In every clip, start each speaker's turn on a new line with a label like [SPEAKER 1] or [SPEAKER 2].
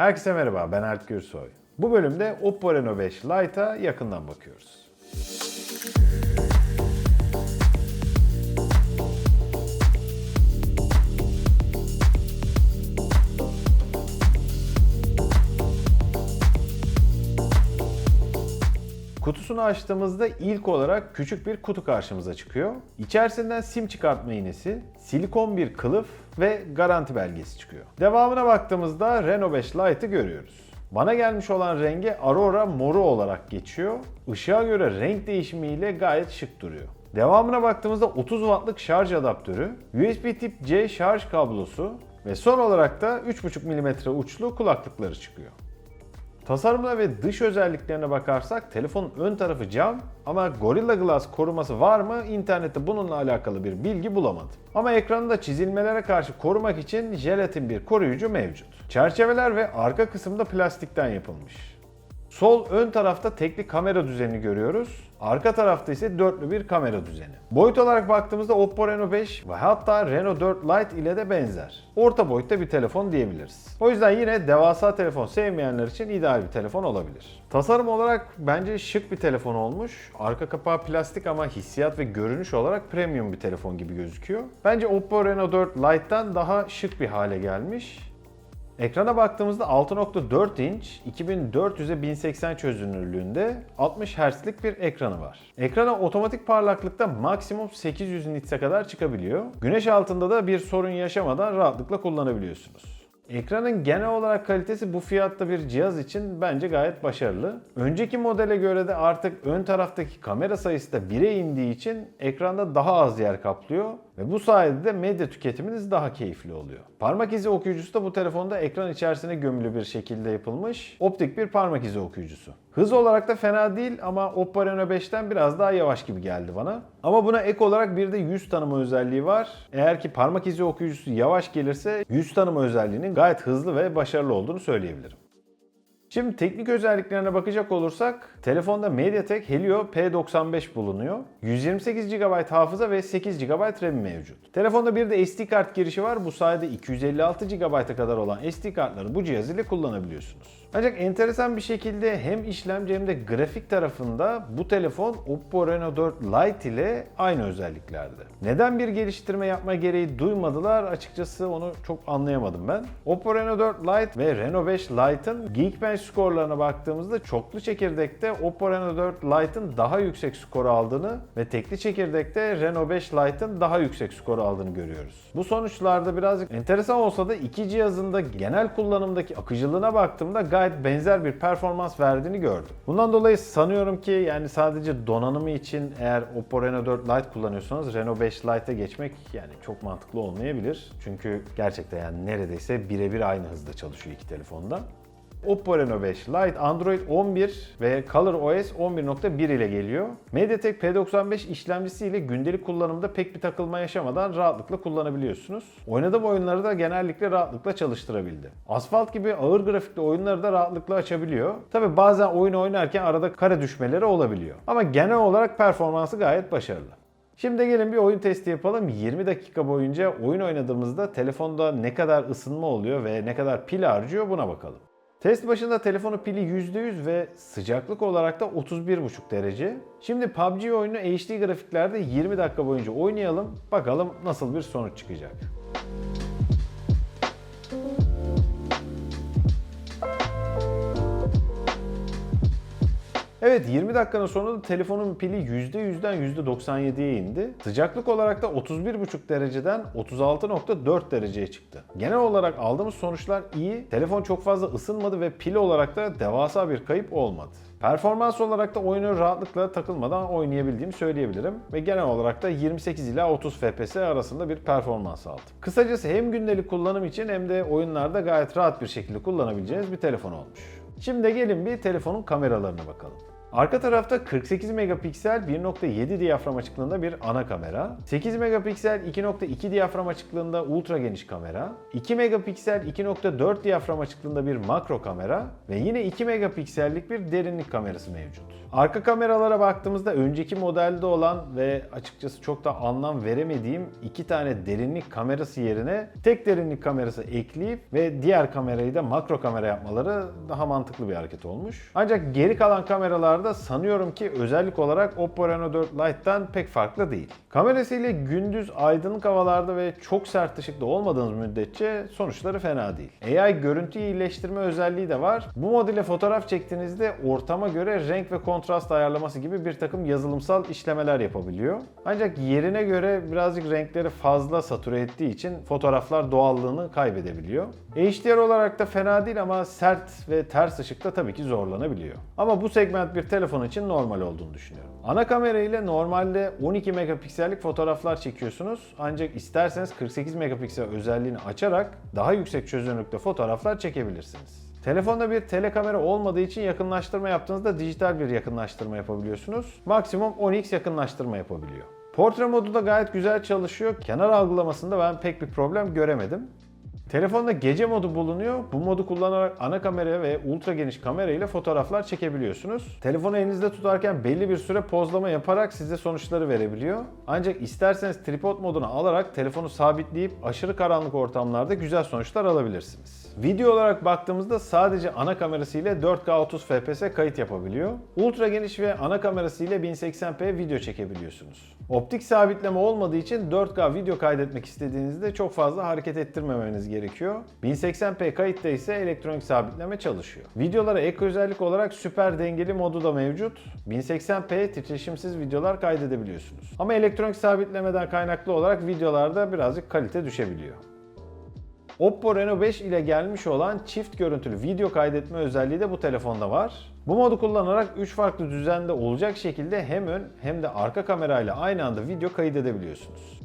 [SPEAKER 1] Herkese merhaba, ben Ert Gürsoy. Bu bölümde Oppo Reno 5 Lite'a yakından bakıyoruz. Kutusunu açtığımızda ilk olarak küçük bir kutu karşımıza çıkıyor. İçerisinden sim çıkartma iğnesi, silikon bir kılıf ve garanti belgesi çıkıyor. Devamına baktığımızda Reno 5 Lite'ı görüyoruz. Bana gelmiş olan rengi Aurora moru olarak geçiyor. Işığa göre renk değişimiyle gayet şık duruyor. Devamına baktığımızda 30 wattlık şarj adaptörü, USB tip C şarj kablosu ve son olarak da 3.5 mm uçlu kulaklıkları çıkıyor. Tasarımına ve dış özelliklerine bakarsak telefonun ön tarafı cam ama Gorilla Glass koruması var mı internette bununla alakalı bir bilgi bulamadım. Ama ekranında çizilmelere karşı korumak için jelatin bir koruyucu mevcut. Çerçeveler ve arka kısımda plastikten yapılmış. Sol ön tarafta tekli kamera düzenini görüyoruz. Arka tarafta ise dörtlü bir kamera düzeni. Boyut olarak baktığımızda Oppo Reno 5 ve hatta Reno 4 Lite ile de benzer. Orta boyutta bir telefon diyebiliriz. O yüzden yine devasa telefon sevmeyenler için ideal bir telefon olabilir. Tasarım olarak bence şık bir telefon olmuş. Arka kapağı plastik ama hissiyat ve görünüş olarak premium bir telefon gibi gözüküyor. Bence Oppo Reno 4 Lite'dan daha şık bir hale gelmiş. Ekrana baktığımızda 6.4 inç 2400'e 1080 çözünürlüğünde 60 Hz'lik bir ekranı var. Ekrana otomatik parlaklıkta maksimum 800 nits'e kadar çıkabiliyor. Güneş altında da bir sorun yaşamadan rahatlıkla kullanabiliyorsunuz. Ekranın genel olarak kalitesi bu fiyatta bir cihaz için bence gayet başarılı. Önceki modele göre de artık ön taraftaki kamera sayısı da 1'e indiği için ekranda daha az yer kaplıyor ve bu sayede de medya tüketiminiz daha keyifli oluyor. Parmak izi okuyucusu da bu telefonda ekran içerisine gömülü bir şekilde yapılmış optik bir parmak izi okuyucusu. Hız olarak da fena değil ama Oppo Reno 5'ten biraz daha yavaş gibi geldi bana. Ama buna ek olarak bir de yüz tanıma özelliği var. Eğer ki parmak izi okuyucusu yavaş gelirse yüz tanıma özelliğinin gayet hızlı ve başarılı olduğunu söyleyebilirim. Şimdi teknik özelliklerine bakacak olursak telefonda MediaTek Helio P95 bulunuyor. 128 GB hafıza ve 8 GB RAM mevcut. Telefonda bir de SD kart girişi var. Bu sayede 256 GB'a kadar olan SD kartları bu cihaz ile kullanabiliyorsunuz. Ancak enteresan bir şekilde hem işlemci hem de grafik tarafında bu telefon Oppo Reno 4 Lite ile aynı özelliklerde. Neden bir geliştirme yapma gereği duymadılar açıkçası onu çok anlayamadım ben. Oppo Reno 4 Lite ve Reno 5 Lite'ın Geekbench skorlarına baktığımızda çoklu çekirdekte Oppo Reno 4 Lite'ın daha yüksek skor aldığını ve tekli çekirdekte Reno 5 Lite'ın daha yüksek skor aldığını görüyoruz. Bu sonuçlarda birazcık enteresan olsa da iki cihazın da genel kullanımdaki akıcılığına baktığımda gayet benzer bir performans verdiğini gördüm. Bundan dolayı sanıyorum ki yani sadece donanımı için eğer Oppo Reno 4 Lite kullanıyorsanız Reno 5 Lite'e geçmek yani çok mantıklı olmayabilir. Çünkü gerçekten yani neredeyse birebir aynı hızda çalışıyor iki telefonda. Oppo Reno 5 Lite Android 11 ve ColorOS 11.1 ile geliyor. MediaTek P95 işlemcisi ile gündelik kullanımda pek bir takılma yaşamadan rahatlıkla kullanabiliyorsunuz. Oynadığım oyunları da genellikle rahatlıkla çalıştırabildi. Asfalt gibi ağır grafikli oyunları da rahatlıkla açabiliyor. Tabi bazen oyun oynarken arada kare düşmeleri olabiliyor. Ama genel olarak performansı gayet başarılı. Şimdi gelin bir oyun testi yapalım. 20 dakika boyunca oyun oynadığımızda telefonda ne kadar ısınma oluyor ve ne kadar pil harcıyor buna bakalım. Test başında telefonu pili %100 ve sıcaklık olarak da 31,5 derece. Şimdi PUBG oyunu HD grafiklerde 20 dakika boyunca oynayalım. Bakalım nasıl bir sonuç çıkacak. Evet 20 dakikanın sonunda telefonun pili %100'den %97'ye indi. Sıcaklık olarak da 31,5 dereceden 36,4 dereceye çıktı. Genel olarak aldığımız sonuçlar iyi. Telefon çok fazla ısınmadı ve pil olarak da devasa bir kayıp olmadı. Performans olarak da oyunu rahatlıkla takılmadan oynayabildiğimi söyleyebilirim ve genel olarak da 28 ila 30 FPS arasında bir performans aldım. Kısacası hem gündelik kullanım için hem de oyunlarda gayet rahat bir şekilde kullanabileceğiniz bir telefon olmuş. Şimdi gelin bir telefonun kameralarına bakalım. Arka tarafta 48 megapiksel 1.7 diyafram açıklığında bir ana kamera, 8 megapiksel 2.2 diyafram açıklığında ultra geniş kamera, 2 megapiksel 2.4 diyafram açıklığında bir makro kamera ve yine 2 megapiksellik bir derinlik kamerası mevcut. Arka kameralara baktığımızda önceki modelde olan ve açıkçası çok da anlam veremediğim iki tane derinlik kamerası yerine tek derinlik kamerası ekleyip ve diğer kamerayı da makro kamera yapmaları daha mantıklı bir hareket olmuş. Ancak geri kalan kameralarda sanıyorum ki özellik olarak Oppo Reno 4 Lite'dan pek farklı değil. Kamerasıyla gündüz aydınlık havalarda ve çok sert ışıkta olmadığınız müddetçe sonuçları fena değil. AI görüntü iyileştirme özelliği de var. Bu modelle fotoğraf çektiğinizde ortama göre renk ve kontrast ayarlaması gibi bir takım yazılımsal işlemeler yapabiliyor. Ancak yerine göre birazcık renkleri fazla satüre ettiği için fotoğraflar doğallığını kaybedebiliyor. HDR olarak da fena değil ama sert ve ters ışıkta tabii ki zorlanabiliyor. Ama bu segment bir telefon için normal olduğunu düşünüyorum. Ana kamera ile normalde 12 megapiksellik fotoğraflar çekiyorsunuz. Ancak isterseniz 48 megapiksel özelliğini açarak daha yüksek çözünürlükte fotoğraflar çekebilirsiniz. Telefonda bir telekamera olmadığı için yakınlaştırma yaptığınızda dijital bir yakınlaştırma yapabiliyorsunuz. Maksimum 10x yakınlaştırma yapabiliyor. Portre modu da gayet güzel çalışıyor. Kenar algılamasında ben pek bir problem göremedim. Telefonda gece modu bulunuyor. Bu modu kullanarak ana kamera ve ultra geniş kamera ile fotoğraflar çekebiliyorsunuz. Telefonu elinizde tutarken belli bir süre pozlama yaparak size sonuçları verebiliyor. Ancak isterseniz tripod moduna alarak telefonu sabitleyip aşırı karanlık ortamlarda güzel sonuçlar alabilirsiniz. Video olarak baktığımızda sadece ana kamerası ile 4K 30 FPS kayıt yapabiliyor. Ultra geniş ve ana kamerası ile 1080p video çekebiliyorsunuz. Optik sabitleme olmadığı için 4K video kaydetmek istediğinizde çok fazla hareket ettirmemeniz gerekiyor. 1080p kayıtta ise elektronik sabitleme çalışıyor. Videolara ek özellik olarak süper dengeli modu da mevcut. 1080p titreşimsiz videolar kaydedebiliyorsunuz. Ama elektronik sabitlemeden kaynaklı olarak videolarda birazcık kalite düşebiliyor. Oppo Reno 5 ile gelmiş olan çift görüntülü video kaydetme özelliği de bu telefonda var. Bu modu kullanarak 3 farklı düzende olacak şekilde hem ön hem de arka kamerayla aynı anda video kaydedebiliyorsunuz.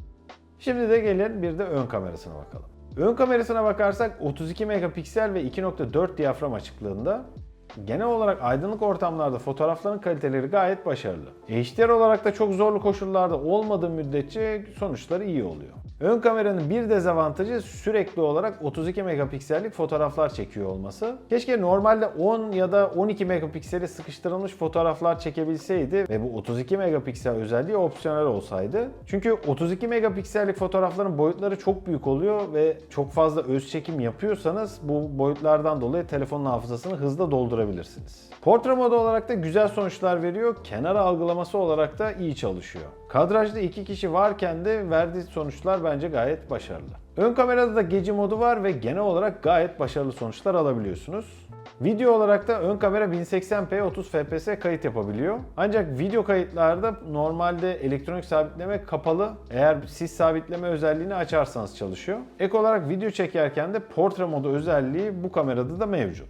[SPEAKER 1] Şimdi de gelin bir de ön kamerasına bakalım. Ön kamerasına bakarsak 32 megapiksel ve 2.4 diyafram açıklığında Genel olarak aydınlık ortamlarda fotoğrafların kaliteleri gayet başarılı. HDR olarak da çok zorlu koşullarda olmadığı müddetçe sonuçları iyi oluyor. Ön kameranın bir dezavantajı sürekli olarak 32 megapiksellik fotoğraflar çekiyor olması. Keşke normalde 10 ya da 12 megapikseli sıkıştırılmış fotoğraflar çekebilseydi ve bu 32 megapiksel özelliği opsiyonel olsaydı. Çünkü 32 megapiksellik fotoğrafların boyutları çok büyük oluyor ve çok fazla öz çekim yapıyorsanız bu boyutlardan dolayı telefonun hafızasını hızla doldurabilirsiniz. Portre modu olarak da güzel sonuçlar veriyor. Kenar algılaması olarak da iyi çalışıyor. Kadrajda iki kişi varken de verdiği sonuçlar bence gayet başarılı. Ön kamerada da gece modu var ve genel olarak gayet başarılı sonuçlar alabiliyorsunuz. Video olarak da ön kamera 1080p 30 fps kayıt yapabiliyor. Ancak video kayıtlarda normalde elektronik sabitleme kapalı. Eğer siz sabitleme özelliğini açarsanız çalışıyor. Ek olarak video çekerken de portre modu özelliği bu kamerada da mevcut.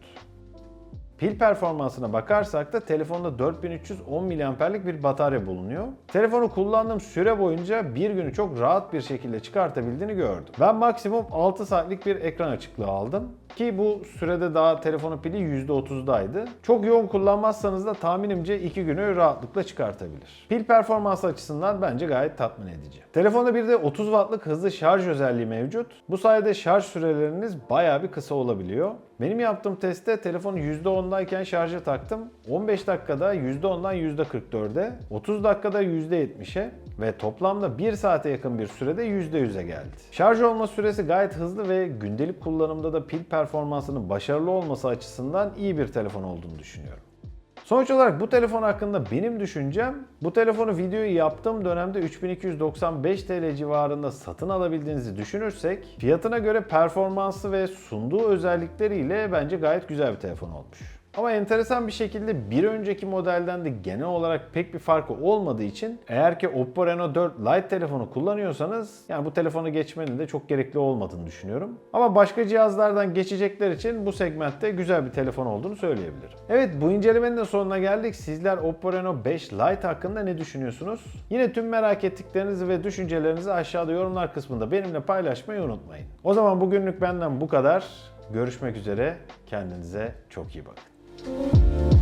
[SPEAKER 1] Pil performansına bakarsak da telefonda 4310 mAh'lik bir batarya bulunuyor. Telefonu kullandığım süre boyunca bir günü çok rahat bir şekilde çıkartabildiğini gördüm. Ben maksimum 6 saatlik bir ekran açıklığı aldım. Ki bu sürede daha telefonun pili %30'daydı. Çok yoğun kullanmazsanız da tahminimce 2 günü rahatlıkla çıkartabilir. Pil performansı açısından bence gayet tatmin edici. Telefonda bir de 30 wattlık hızlı şarj özelliği mevcut. Bu sayede şarj süreleriniz bayağı bir kısa olabiliyor. Benim yaptığım testte telefonu %10'dayken şarja taktım. 15 dakikada %10'dan %44'e, 30 dakikada %70'e ve toplamda 1 saate yakın bir sürede %100'e geldi. Şarj olma süresi gayet hızlı ve gündelik kullanımda da pil performansının başarılı olması açısından iyi bir telefon olduğunu düşünüyorum. Sonuç olarak bu telefon hakkında benim düşüncem bu telefonu videoyu yaptığım dönemde 3295 TL civarında satın alabildiğinizi düşünürsek fiyatına göre performansı ve sunduğu özellikleriyle bence gayet güzel bir telefon olmuş. Ama enteresan bir şekilde bir önceki modelden de genel olarak pek bir farkı olmadığı için eğer ki Oppo Reno 4 Lite telefonu kullanıyorsanız yani bu telefonu geçmenin de çok gerekli olmadığını düşünüyorum. Ama başka cihazlardan geçecekler için bu segmentte güzel bir telefon olduğunu söyleyebilirim. Evet bu incelemenin de sonuna geldik. Sizler Oppo Reno 5 Lite hakkında ne düşünüyorsunuz? Yine tüm merak ettiklerinizi ve düşüncelerinizi aşağıda yorumlar kısmında benimle paylaşmayı unutmayın. O zaman bugünlük benden bu kadar. Görüşmek üzere. Kendinize çok iyi bakın. Música